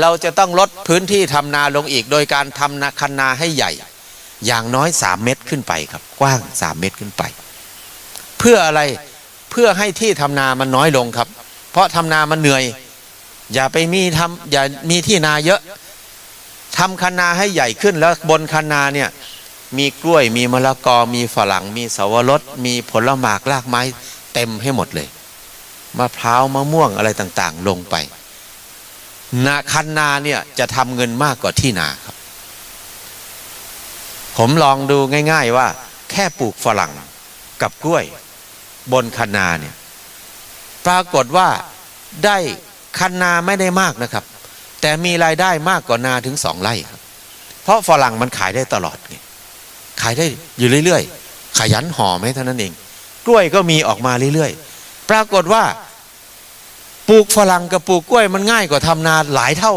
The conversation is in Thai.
เราจะต้องลดพื้นที่ทำนาลงอีก โดยการทำนาคันนาให้ใหญ่ อย่างน้อย 3 เมตรขึ้นไปครับ กว้าง 3 เมตรขึ้นไป เพื่ออะไรเพื่อให้ที่ทำนามันน้อยลงครับ เพราะทำนามันเหนื่อย อย่าไปมีทำอย่ามีที่นาเยอะทำคันนาให้ใหญ่ขึ้นแล้วบนคันนาเนี่ยมีกล้วยมีมะละกอมีฝรั่ง มีสวรสมีผลหมากรากไม้เต็มให้หมดเลยมะพร้าวมะม่วงอะไรต่างๆ ลงไป นาคันนาเนี่ยจะทำเงินมากกว่าที่นาครับ ผมลองดูง่าย ๆว่า แค่ปลูกฝรั่งกับกล้วย บนคันนาเนี่ยปรากฏว่าได้คันนาไม่ได้มากนะครับ แต่มีรายได้มากกว่านาถึงสองไร่ครับ เพราะฝรั่งมันขายได้ตลอดไงขายได้อยู่เรื่อยๆขยันห่อไหมเท่านั้นเอง กล้วยก็มีออกมาเรื่อยๆ ปรากฏว่า ปลูกฝรั่งกับปลูกกล้วยมันง่ายกว่าทำนาหลายเท่า